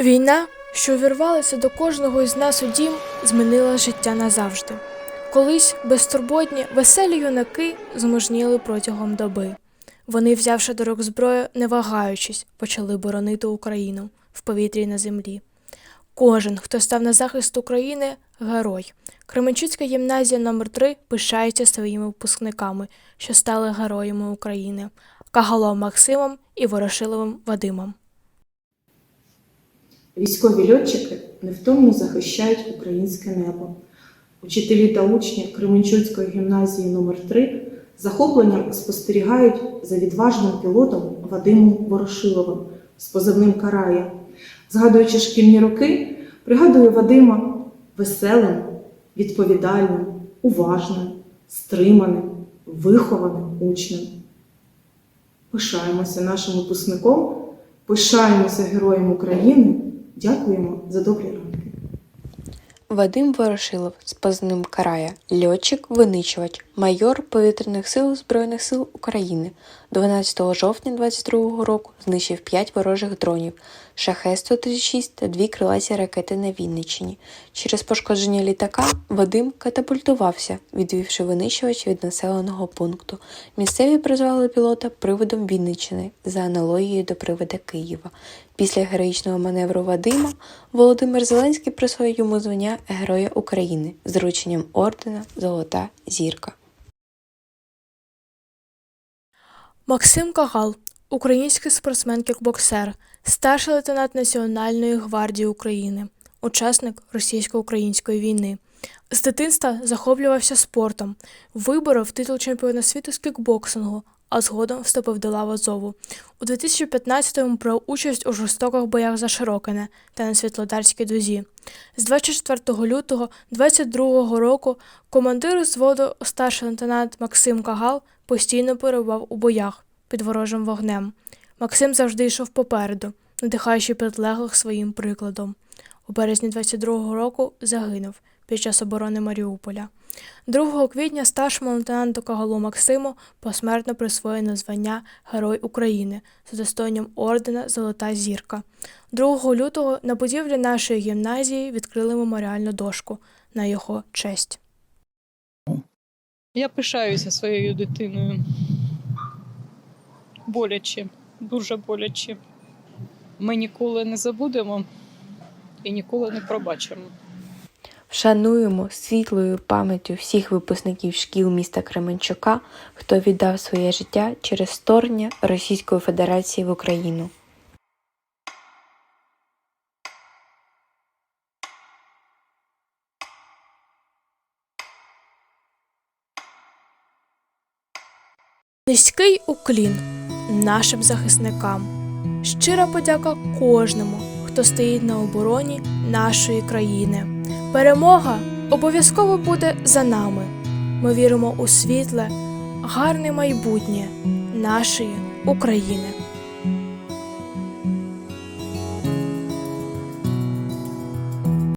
Війна, що увірвалася до кожного із нас у дім, змінила життя назавжди. Колись безтурботні, веселі юнаки змужніли протягом доби. Вони, взявши до рук зброю, не вагаючись, почали боронити Україну в повітрі на землі. Кожен, хто став на захист України, герой. Кременчуцька гімназія номер 3 пишається своїми випускниками, що стали героями України Кагалом Максимом і Ворошиловим Вадимом. Військові льотчики невтомно захищають українське небо. Учителі та учні Кременчуцької гімназії номер 3 захопленням спостерігають за відважним пілотом Вадимом Ворошиловим з позивним Карая. Згадуючи шкільні роки, пригадую Вадима веселим, відповідальним, уважним, стриманим, вихованим учнем. Пишаємося нашим випускником, пишаємося героям України. Дякуємо за добрі ранки. Вадим Ворошилов з позивним Карая, льотчик, винищувач, майор повітряних сил Збройних сил України. 12 жовтня 22 року знищив 5 ворожих дронів, Шахет-136 та дві крилаті ракети на Вінниччині. Через пошкодження літака Вадим катапультувався, відвівши винищувач від населеного пункту. Місцеві призвали пілота приводом Вінниччини за аналогією до привода Києва. Після героїчного маневру Вадима Володимир Зеленський присвоїв йому звання Героя України з врученням ордена Золота зірка. Максим Кагал, український спортсмен-кікбоксер, старший лейтенант Національної гвардії України, учасник російсько-української війни. З дитинства захоплювався спортом, виборов титул чемпіона світу з кікбоксингу, а згодом вступив до лав Азову. У 2015-му брав участь у жорстоких боях за Широкине та на Світлодарській дузі. З 24 лютого 22 року командир зводу старший лейтенант Максим Кагал постійно перебував у боях під ворожим вогнем. Максим завжди йшов попереду, надихаючи підлеглих своїм прикладом. У березні 22-го року загинув під час оборони Маріуполя. 2 квітня старшому лейтенанту Кагалу Максиму посмертно присвоєно звання Герой України з удостоєнням ордена Золота зірка. 2 лютого на будівлі нашої гімназії відкрили меморіальну дошку на його честь. Я пишаюся своєю дитиною. Боляче, дуже боляче. Ми ніколи не забудемо і ніколи не пробачимо. Вшануємо світлою пам'яттю всіх випускників шкіл міста Кременчука, хто віддав своє життя через вторгнення Російської Федерації в Україну. Низький уклін нашим захисникам. Щира подяка кожному, хто стоїть на обороні нашої країни. Перемога обов'язково буде за нами. Ми віримо у світле, гарне майбутнє нашої України.